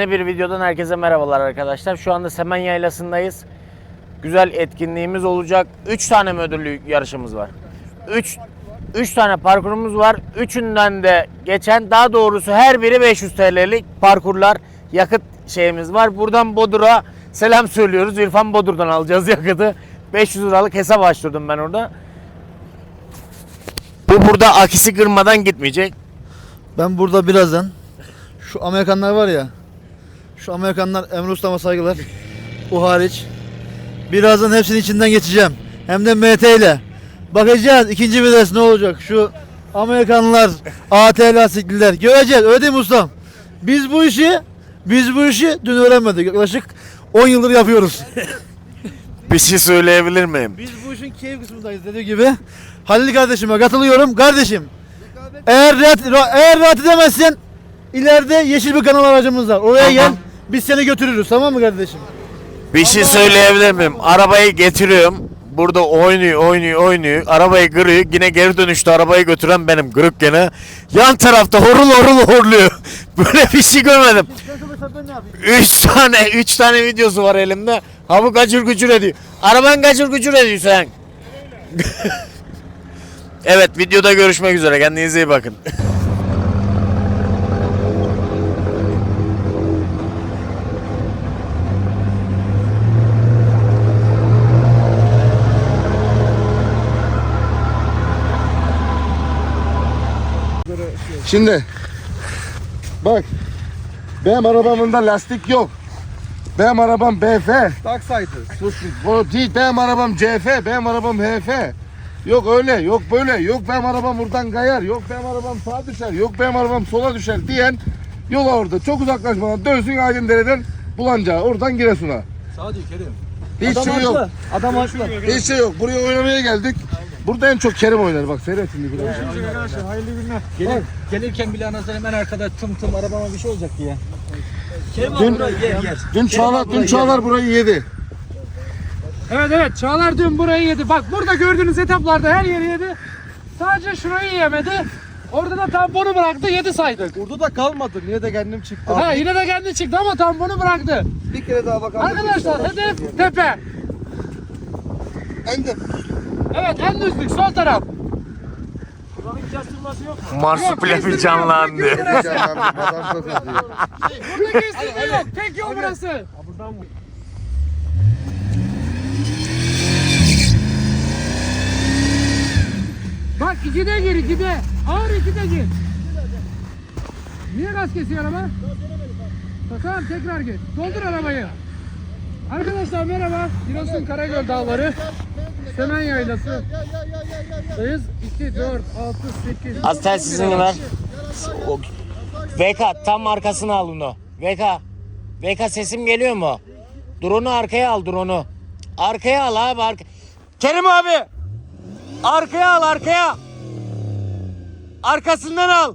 Yeni bir videodan herkese merhabalar arkadaşlar. Şu anda Semen Yaylası'ndayız. Güzel etkinliğimiz olacak. 3 tane mi ödüllü yarışımız var? 3 3 tane parkurumuz var. Üçünden de geçen daha doğrusu her biri 500 TL'lik parkurlar yakıt şeyimiz var. Buradan Bodur'a selam söylüyoruz. İrfan Bodur'dan alacağız yakıtı. 500 liralık hesap açtırdım ben orada. Bu burada akisi kırmadan gitmeyecek. Ben burada birazdan şu Amerikanlar var ya şu Amerikanlar Emre Usta'ma saygılar. O hariç. Birazdan hepsinin içinden geçeceğim. Hem de MT ile. Bakacağız ikinci vites ne olacak? Şu Amerikanlar, AT lastikliler. Göreceğiz. Öyle değil mi ustam? Biz bu işi biz bu işi dün öğrenmedik. Yaklaşık 10 yıldır yapıyoruz. Bir şey söyleyebilir miyim? Biz bu işin keyif kısmındayız dediği gibi. Halil kardeşime katılıyorum. Kardeşim eğer rahat, eğer rahat edemezsen ileride yeşil bir kanal aracımız var. Oraya Tamam. gel. Biz seni götürürüz tamam mı kardeşim? Bir şey söyleyebilir miyim? Arabayı getiriyorum. Burada oynuyor, oynuyor, oynuyor. Arabayı kırıyor. Yine geri dönüşte arabayı götüren benim. Kırık gene. Yan tarafta horul horul horluyor. Böyle bir şey görmedim. Üç tane, üç tane videosu var elimde. Ha bu gacır gücür ediyor. Araban gacır gücür ediyor sen. evet videoda görüşmek üzere. Kendinize iyi bakın. Şimdi bak benim arabamda lastik yok. Benim arabam BF. Darksider. Sus bir- Bu değil benim arabam CF, benim arabam HF. Yok öyle, yok böyle, yok benim arabam buradan kayar, yok benim arabam sağa düşer, yok benim arabam sola düşer diyen yola orada çok uzaklaşmadan dönsün Aydındere'den Bulancağa, oradan Giresun'a. Sağ diyor Kerim. Hiç şey yok. Adam haklı. Hiç şey yok. Buraya oynamaya geldik. Burada en çok Kerim oynar bak seyret şimdi biraz. Gelir, gelirken bile anasını hemen arkada tım tım arabama bir şey olacak diye. Kerim Dün- burayı yer yer. Dün Çağlar, dün Çağlar burayı yedi. Evet evet Çağlar dün burayı yedi. Bak burada gördüğünüz etaplarda her yeri yedi. Sadece şurayı yemedi. Orada da tamponu bıraktı yedi saydık. Burada da kalmadı. Niye de kendim çıktım. Ha yine de kendi çıktı ama tamponu bıraktı. Bir kere daha bakalım. Arkadaşlar hedef tepe. En de Evet en düzlük sol taraf. Marsupilami canlandı. Burada kesinlikle yok. Tek yol burası. Bak ikide gir ikide. Ağır ikide gir. Niye gaz kesiyor araba? Tamam tekrar gir. Doldur arabayı. Arkadaşlar merhaba. Giresun Karagöl Dağları. Semen Yaylası. Dayız 2, 4, 6, 8. Az telsizini ver. VK tam arkasına al onu. VK. VK sesim geliyor mu? Drone'u arkaya al drone'u. Arkaya al abi arka. Kerim abi. Arkaya al arkaya. Arkasından al.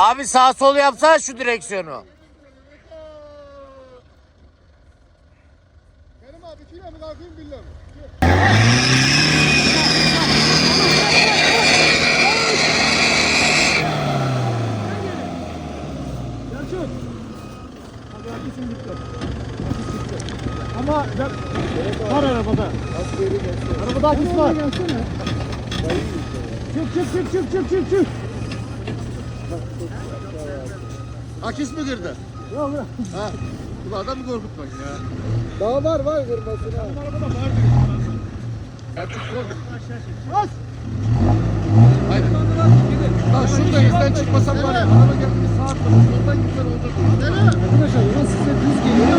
Abi sağ sol yapsana şu direksiyonu. Kerim abi kilo mu kalkayım. Hakis bitti. Ama ben... var arabada. Arabada hakis var. Çık çık çık çık çık çık Akis mi girdi? Yok yok. Ha. Bu adamı korkutmayın ya. Daha var var kırmasına. Bas. Haydi. Lan şurada izden çıkmasam var ya. Araba geldi sağa atlamış. Oradan gitsen olacak. Arkadaşlar yine size düz geliyor.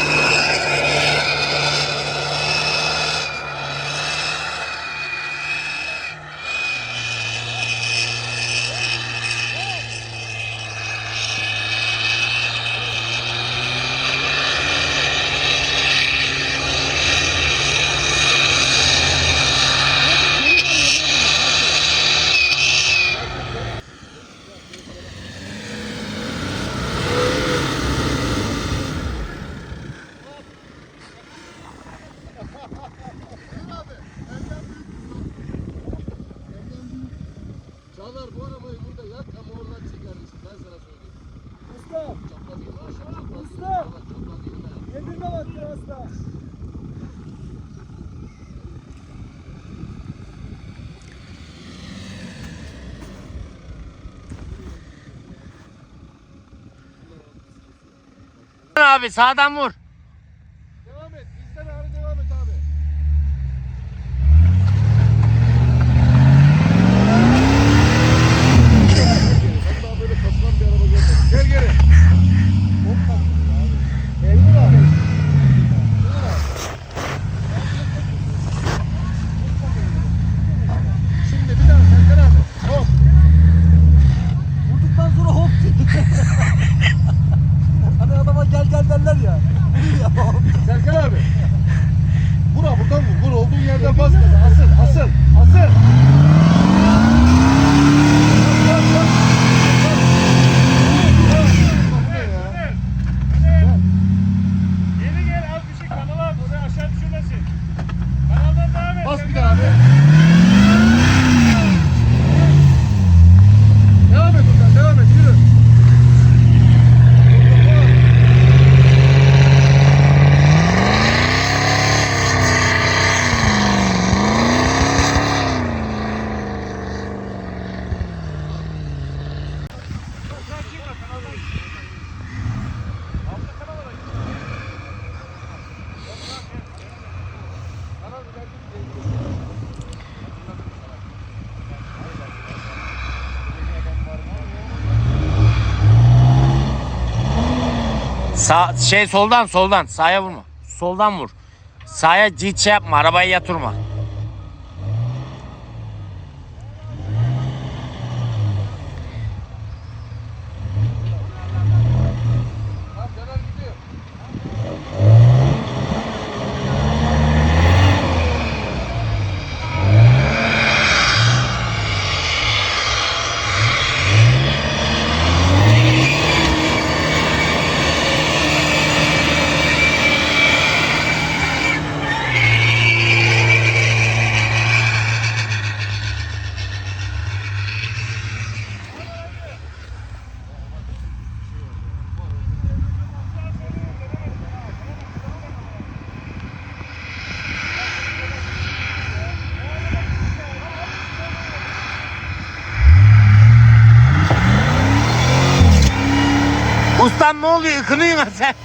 Abi sağdan vur. Devam et. İsten ağrı devam et abi. Ben daha böyle kasılan bir araba görmedim. Gel geri. Şimdi bir daha Serkan abi. Hop. Vurduktan sonra hop. hani adama gel gel derler ya. Vuruyor ya. Serkan abi. Bura buradan vur. Vur olduğun yerden bas gaza. Asıl asıl. Asıl. Bas, bas, bas. Bu ne ya? Geri gel az bir şey kanala buraya aşağı düşürmesin. Kanaldan devam et. Bas bir daha abi. Devam et buradan. Devam et. Yürü. Sağ, şey soldan soldan sağa vurma. Soldan vur. Sağa cilt şey yapma arabayı yatırma. Tamam Caner gidiyor. Ustam ne oluyor? Yıkınıyorsun sen.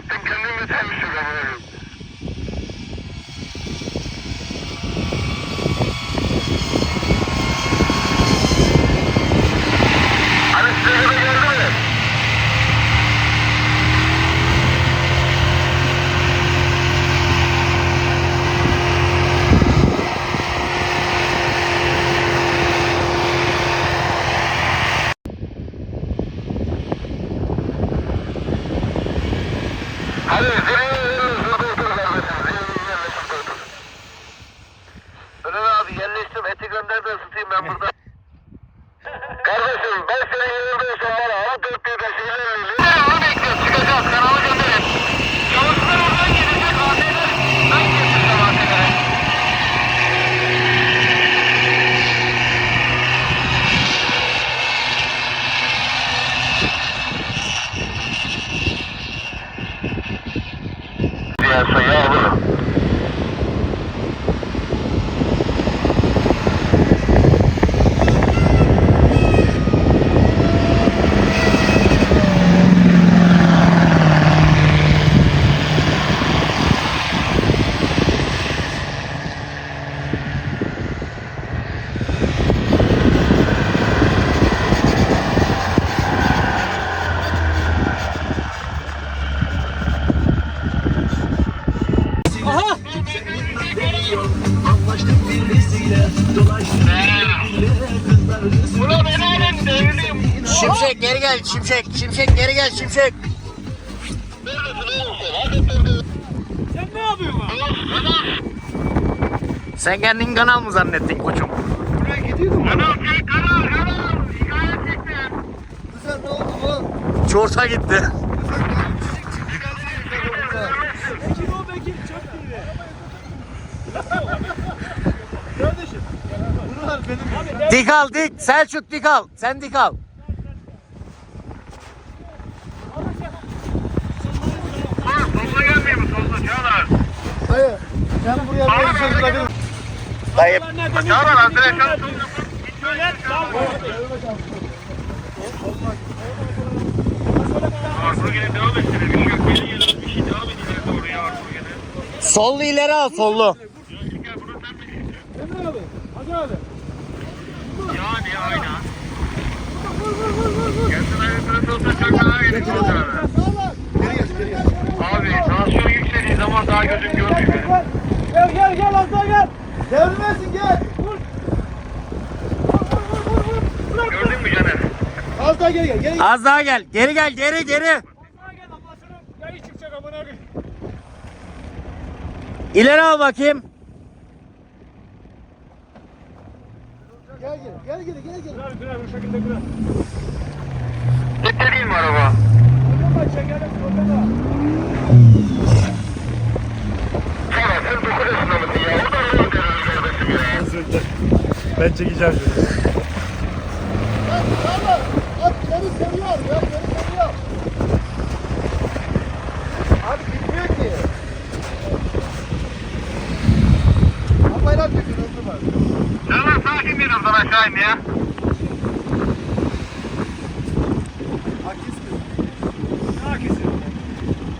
Selahattin kendimiz hemşire veriyoruz. Ulan ben halen. Şimşek geri gel Şimşek. Şimşek geri gel Şimşek. Sen ne yapıyorsun lan? Sen kendin kanal mı zannettin koçum? Kanal çek kanal kanal. Hikaye çektim. Güzel ne oldu bu? Çorta gitti. Bekir o Bekir çok iyi. Bunlar benim. Dik al dik. Selçuk dik al. Sen dik al. Solda gelmiyor mu solda Çağlar? Hayır. Sen buraya bir bırakın. Dayı. Çağlar antrenman Şöyle sağ ol. Artur gene devam etsene. Bir şey yok. Geri gel. Bir şey devam et ileri doğru ya Artur gene. Sollu ileri al sollu. Emre abi. Hadi abi. Yani aynen. Çok daha gelir. Abi tansiyon yükseldiği zaman daha gözüm görmüyor benim. Gel gel gel az daha gel. Devrilmesin gel. Gördün mü Caner? Az daha geri gel. Geri Az daha gel. Geri gel geri geri. Gel. İleri al bakayım. Gel. Gel geri. Gel geri. Kırar kırar bu şekilde kırar. Gitti değil mi araba? Oradan çekelim oradan. Tamam sen 9 yaşında mısın ya? O da araba görürüz kardeşim ya. Ben çekeceğim şimdi. At geri seviyor. Ya geri seviyor. Abi gitmiyor ki. Ama bayrak çekin hızlı var. Caner sakin bir oradan aşağı in ya. Sakinsin.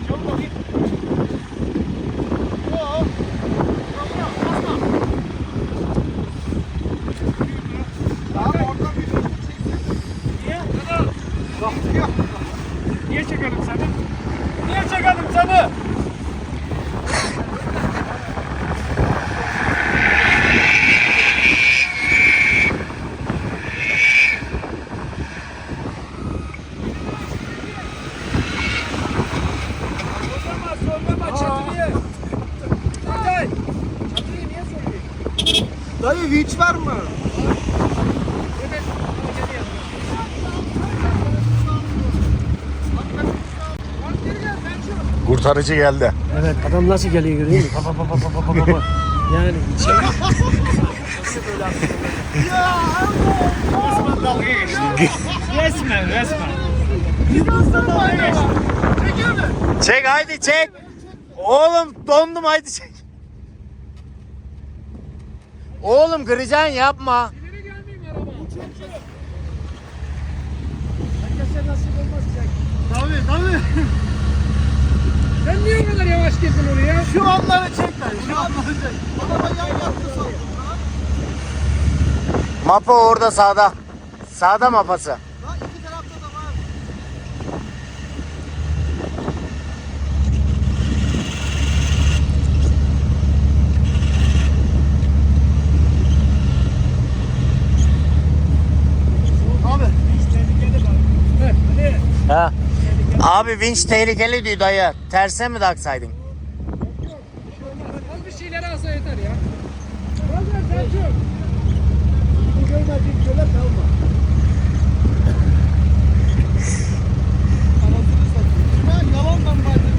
Çabuk bakayım. Niye? Niye çekelim seni? Niye çekelim seni? Sollama, sollama çatıyı. Hatay. Çatıyı niye soruyorsun? Dayı hiç var mı? Kurtarıcı geldi. Evet adam nasıl geliyor görüyor musun? Pa, pa, pa, pa, pa, pa, pa, pa. Yani içeri Resmen resmen. Çek haydi çek. Oğlum dondum haydi çek. Oğlum kıracaksın yapma. İleri gelmeyeyim araba. Herkese nasip olmaz çek. Tabii tabii. Sen niye o kadar yavaş girdin oraya? Şu anları çek lan. Şu anları çek. Araba yan yattı sandım. Mapa orada sağda. Sağda mapası. Lan iki tarafta da var. Abi. Ha. Abi vinç tehlikeli diyor dayı. Terse mi taksaydın? Az bir şeyleri alsa yeter ya. Bazen Selçuk. Bu görmediğin köle kalma. Ben yalandan vardım.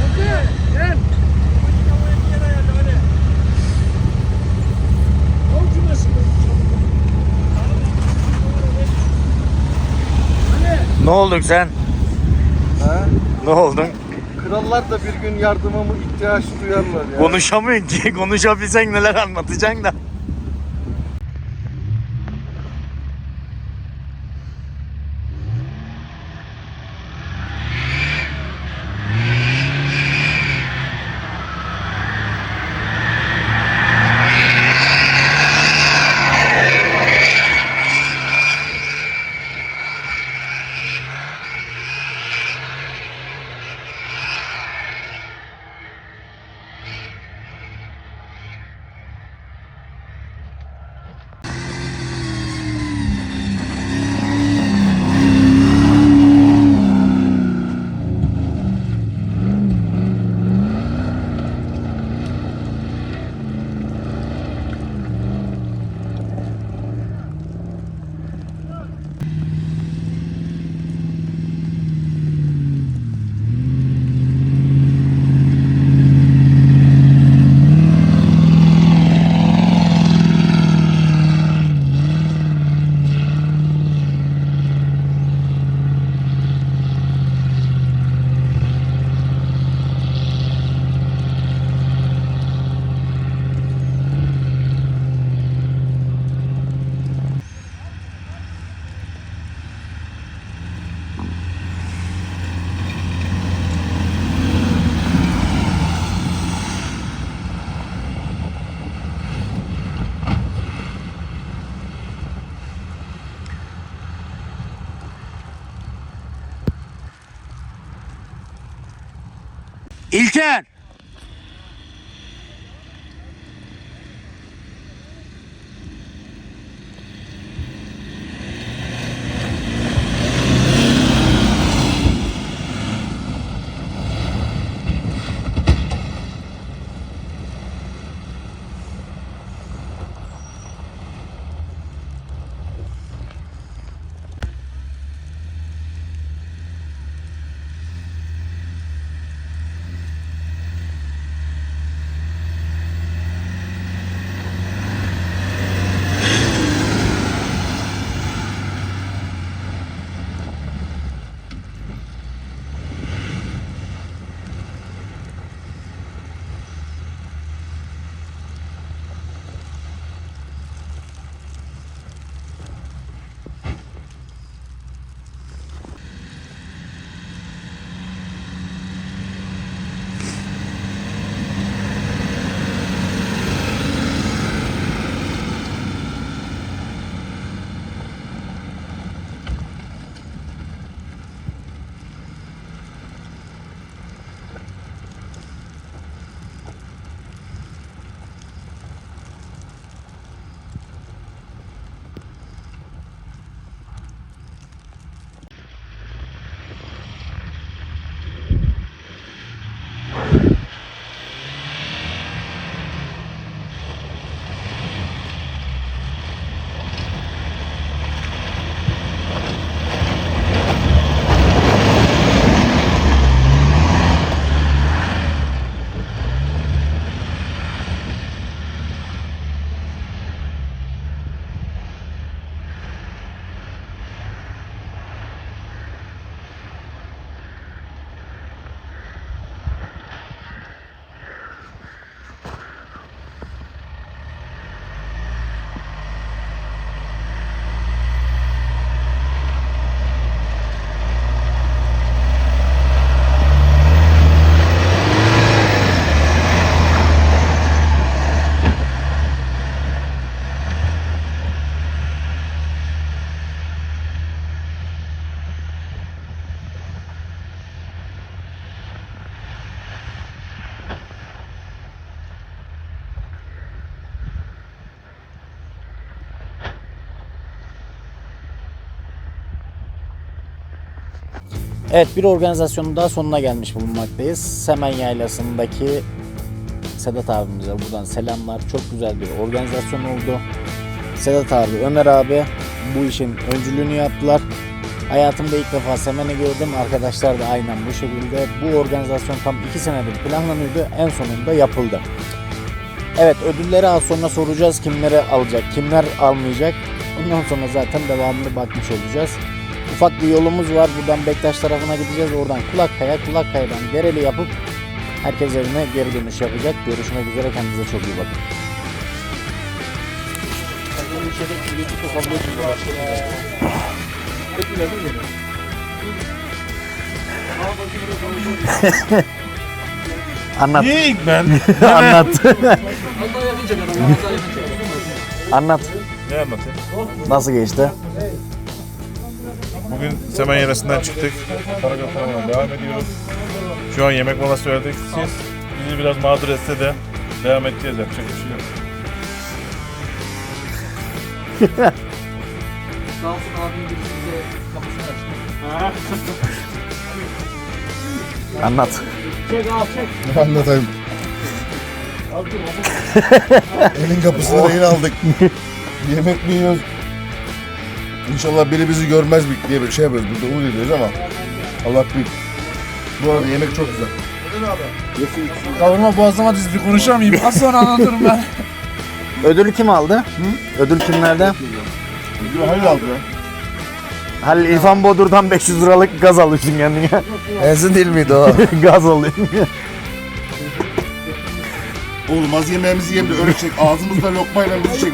Hadi gel. Ne oldun sen? Ne oldun? Krallar da bir gün yardıma mı ihtiyaç duyarlar ya. Konuşamıyorsun ki. Konuşabilsen neler anlatacaksın da. İlker. Evet bir organizasyonun daha sonuna gelmiş bulunmaktayız. Semen Yaylası'ndaki Sedat abimize buradan selamlar. Çok güzel bir organizasyon oldu. Sedat abi, Ömer abi bu işin öncülüğünü yaptılar. Hayatımda ilk defa Semen'i gördüm. Arkadaşlar da aynen bu şekilde. Bu organizasyon tam 2 senedir planlanıyordu. En sonunda yapıldı. Evet ödülleri az sonra soracağız. Kimleri alacak, kimler almayacak. Ondan sonra zaten devamını bakmış olacağız. Ufak bir yolumuz var. Buradan Bektaş tarafına gideceğiz. Oradan Kulakkaya, Kulakkaya'dan Dereli yapıp herkes evine geri dönüş yapacak. Görüşmek üzere. Kendinize çok iyi bakın. Anlat. Niye ilk ben? Anlat. Anlat. ne anlatayım? Nasıl geçti? Bugün Semen Yarası'ndan çıktık. Karagöl devam ediyoruz. Şu an yemek molası verdik. Siz bizi biraz mağdur etse de devam edeceğiz. Yapacak bir şey yok. Sağ olsun abim gibi bize kapısını açtı. Anlat. Çek abi çek. Anlatayım. Evin kapısını da yine aldık. Yemek mi yiyoruz? İnşallah biri bizi görmez bir- diye bir şey yapıyoruz. Burada umut ediyoruz ama Allah büyük. Bu arada yemek çok güzel. Kavurma boğazıma düz bir konuşamayayım. Az sonra anlatırım ben. Ödülü kim aldı? Ödül kimlerde? Hayır aldı ya. Halil İrfan Bodur'dan 500 liralık gaz alıyorsun kendine. Benzin değil miydi o? gaz alıyorsun. Oğlum az yemeğimizi de öyle çek. Ağzımızda lokmayla bizi çek.